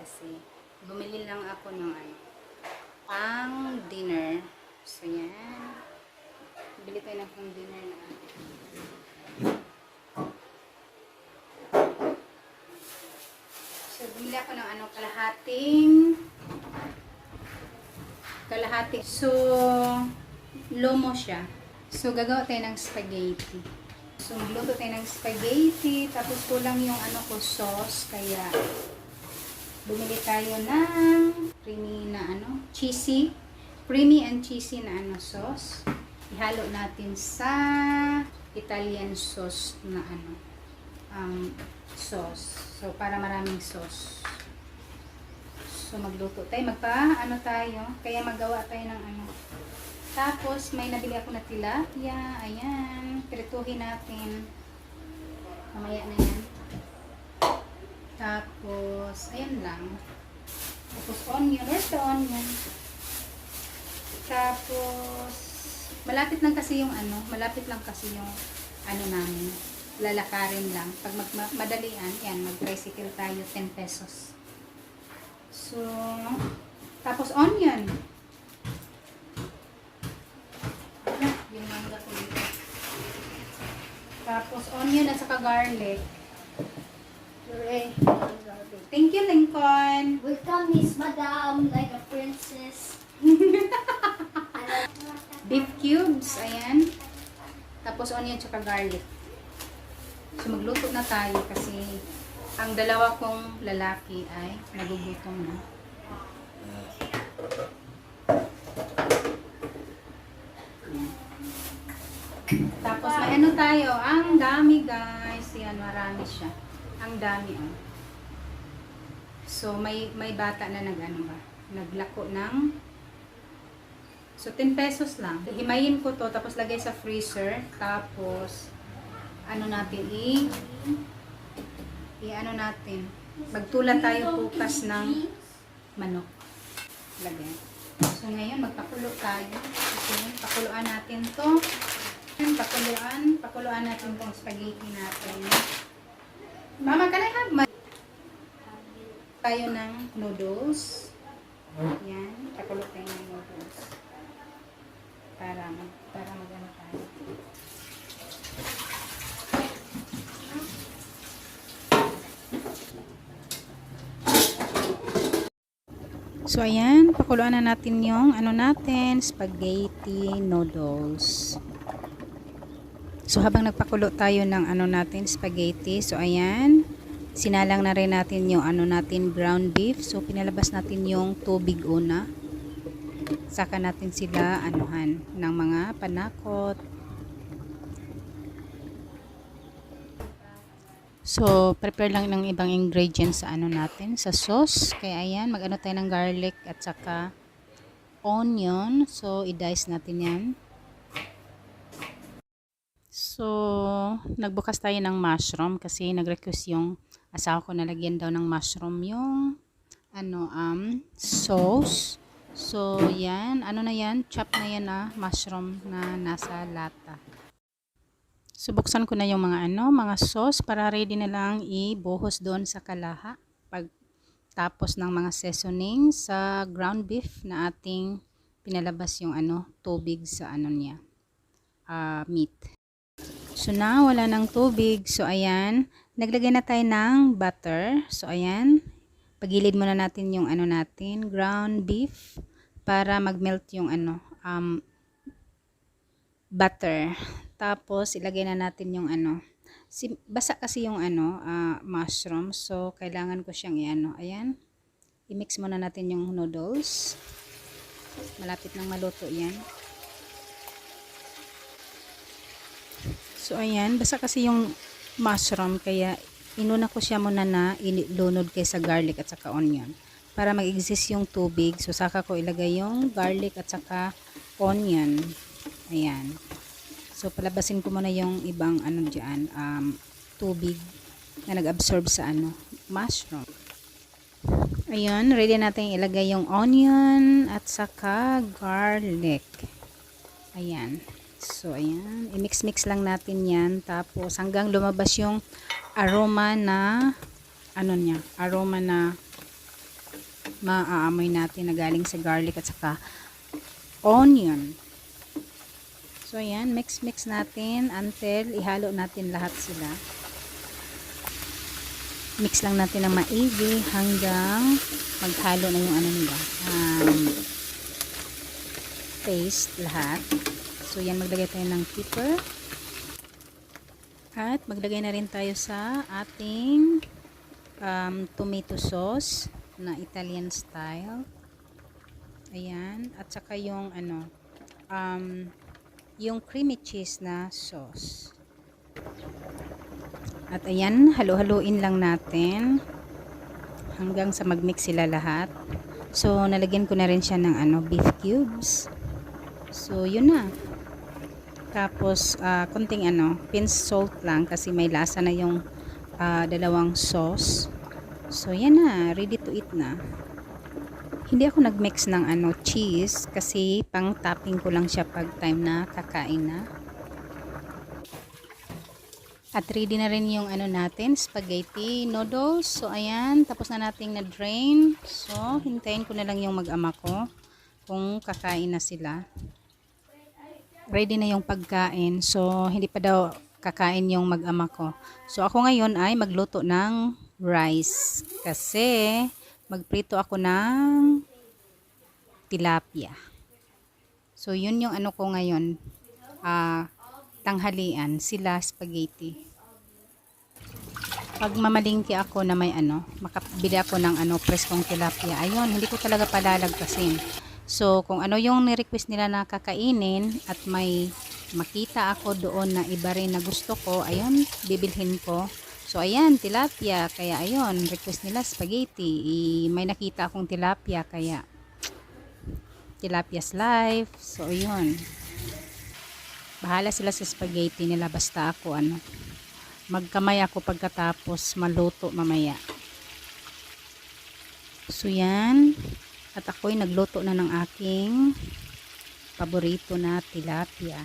kasi bumili lang ako ng ano, pang dinner. So, yan. Bili tayo ng pang dinner na ano. So, bumili ako ng ano, kalahating kalahating so lomo siya. So, gagawa tayo ng spaghetti. So, magluto tayo ng spaghetti. Tapos, kulang yung ano ko, sauce. Kaya, bumili tayo ng creamy na ano, cheesy. Creamy and cheesy na ano, sauce. Ihalo natin sa Italian sauce na ano, um, sauce. So, para maraming sauce. So, magluto tayo. Magpa, ano tayo. Kaya magawa tayo ng ano. Tapos, may nabili ako na tilapia. Ayan. Prituhin natin. Mamaya na yan. Tapos, ayan lang. Tapos, onion. Where's the onion? Tapos, malapit lang kasi yung ano, malapit lang kasi yung ano namin. Lalakarin lang. Pag mag, ma- madalian, yan, mag-tricycle tayo, 10 pesos. So, tapos onion. Tapos onion at saka garlic. Eh, Thank you, Lincoln. Welcome, Miss Madam, like a princess. Beef cubes, ayan. Tapos onion at saka garlic. So magluto na tayo kasi ang dalawa kong lalaki ay nagugutom na. Tapos may ano tayo, ang dami guys. Yan, marami siya. Ang dami oh. So may may bata na nag ano ba? Naglako ng So 10 pesos lang. Himayin ko to tapos lagay sa freezer. Tapos ano natin i i ano natin. Magtulan tayo bukas ng manok. Lagay. So ngayon magpakulo tayo. Okay, pakuluan natin to. Pakuluan, pakuluan natin tong spaghetti natin. Mama, can I have my tayo ng noodles. Yan, pakulo tayo ng noodles. Para mag para magano tayo. So, ayan, pakuluan na natin yung ano natin, spaghetti noodles. So, habang nagpakulo tayo ng ano natin, spaghetti, so ayan, sinalang na rin natin yung ano natin, ground beef. So, pinalabas natin yung tubig una. Saka natin sila anuhan ng mga panakot. So, prepare lang ng ibang ingredients sa ano natin, sa sauce. Kaya ayan, mag-ano tayo ng garlic at saka onion. So, i-dice natin yan. So, nagbukas tayo ng mushroom kasi nag-request yung asawa ko na lagyan daw ng mushroom yung ano, um, sauce. So, yan. Ano na yan? Chop na yan na mushroom na nasa lata. So, buksan ko na yung mga ano, mga sauce para ready na lang ibuhos doon sa kalaha. Pag tapos ng mga seasoning sa ground beef na ating pinalabas yung ano, tubig sa ano niya, ah, meat. So, na wala ng tubig. So, ayan. Naglagay na tayo ng butter. So, ayan. Pagilid muna natin yung ano natin, ground beef para mag-melt yung ano, um, butter. Tapos, ilagay na natin yung ano. Si, basa kasi yung ano, ah, mushroom. So, kailangan ko siyang i-ano. Ayan. I-mix muna natin yung noodles. Malapit nang maluto yan. So, ayan. Basta kasi yung mushroom. Kaya, inuna ko siya muna na ilunod kaysa garlic at saka onion. Para mag-exist yung tubig. So, saka ko ilagay yung garlic at saka onion. Ayan. So, palabasin ko muna yung ibang ano dyan, um, tubig na nag-absorb sa ano, mushroom. Ayun, ready natin ilagay yung onion at saka garlic. Ayan. So, ayan. I-mix-mix lang natin yan. Tapos, hanggang lumabas yung aroma na, ano niya, aroma na maaamoy natin na galing sa garlic at saka onion. So, ayan, mix-mix natin until ihalo natin lahat sila. Mix lang natin ng maigi hanggang maghalo na yung ano nila. Um, paste lahat. So, yan, maglagay tayo ng pepper. At maglagay na rin tayo sa ating um, tomato sauce na Italian style. Ayan. At saka yung ano, um, yung creamy cheese na sauce. At ayan, halo-haluin lang natin hanggang sa magmix sila lahat. So, nalagyan ko na rin siya ng ano, beef cubes. So, yun na. Tapos, ah, konting ano, pinch salt lang kasi may lasa na yung ah, dalawang sauce. So, yan na. Ready to eat na. Hindi ako nagmix ng ano, cheese kasi pang topping ko lang siya pag time na kakain na. At ready na rin yung ano natin, spaghetti noodles. So, ayan. Tapos na nating na-drain. So, hintayin ko na lang yung mag-ama ko kung kakain na sila ready na yung pagkain. So, hindi pa daw kakain yung mag-ama ko. So, ako ngayon ay magluto ng rice. Kasi, magprito ako ng tilapia. So, yun yung ano ko ngayon. ah tanghalian. Sila spaghetti. Pag mamalingki ako na may ano, makabili ako ng ano, preskong tilapia. Ayun, hindi ko talaga palalagpasin. So, kung ano yung ni-request nila na kakainin at may makita ako doon na iba rin na gusto ko, ayun, bibilhin ko. So, ayan, tilapia. Kaya, ayun, request nila spaghetti. I, may nakita akong tilapia, kaya tilapia's life. So, ayun. Bahala sila sa spaghetti nila. Basta ako, ano, magkamay ako pagkatapos maluto mamaya. So, yan. At ako'y nagluto na ng aking paborito na tilapia.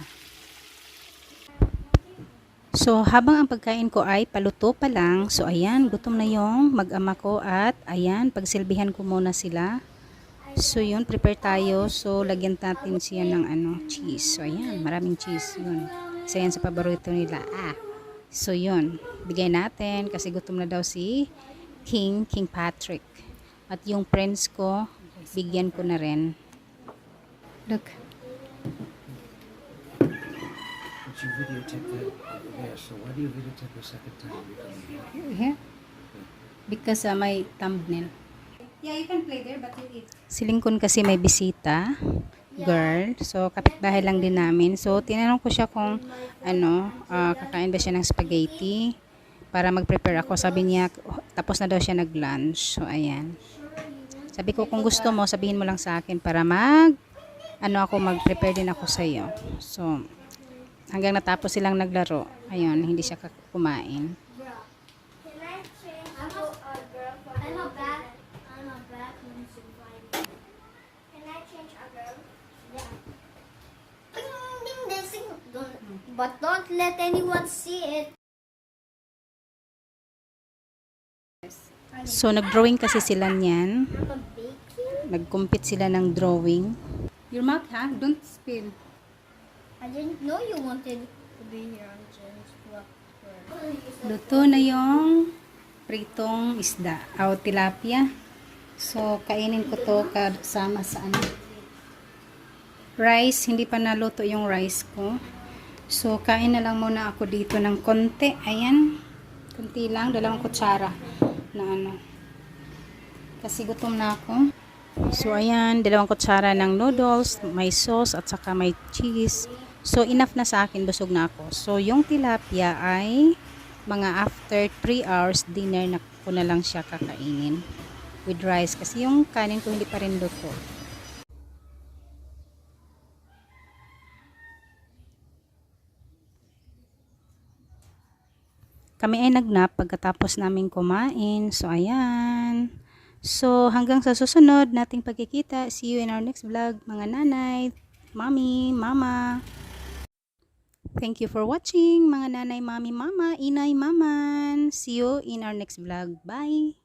So, habang ang pagkain ko ay paluto pa lang, so ayan, gutom na yung mag-ama ko at ayan, pagsilbihan ko muna sila. So, yun, prepare tayo. So, lagyan natin siya ng ano, cheese. So, ayan, maraming cheese. Yun. Isa yan sa paborito nila. Ah. So, yun. Bigay natin kasi gutom na daw si King, King Patrick. At yung friends ko, bigyan ko na rin. Look. But you videotaped that there, so why do you videotape the second time here? Because uh, may thumbnail. Yeah, you can play there, but you eat. Silingkon kasi may bisita. Girl. So, kapitbahay lang din namin. So, tinanong ko siya kung, ano, ah, kakain ba siya ng spaghetti para mag-prepare ako. Sabi niya, tapos na daw siya nag-lunch. So, ayan. Sabi ko, kung gusto mo, sabihin mo lang sa akin para mag, ano ako, mag-prepare din ako sa iyo. So, hanggang natapos silang naglaro, ayun, hindi siya kumain. Can I change? I'm a, uh, So, nag-drawing kasi sila niyan. Nag-compete sila ng drawing. Your mouth, ha? Don't spill. I didn't know you wanted to be here on Jen's. Luto na yung pritong isda. O tilapia. So, kainin ko to kasama sa ano. Rice. Hindi pa naluto yung rice ko. So, kain na lang muna ako dito ng konti. Ayan. Konti lang. Dalawang kutsara na ano. Kasi gutom na ako. So, ayan. Dalawang kutsara ng noodles. May sauce at saka may cheese. So, enough na sa akin. Busog na ako. So, yung tilapia ay mga after 3 hours dinner na ko na lang siya kakainin with rice. Kasi yung kanin ko hindi pa rin luto. Kami ay nagnap pagkatapos namin kumain. So, ayan. So, hanggang sa susunod nating pagkikita. See you in our next vlog, mga nanay, mommy, mama. Thank you for watching, mga nanay, mami, mama, inay, maman. See you in our next vlog. Bye!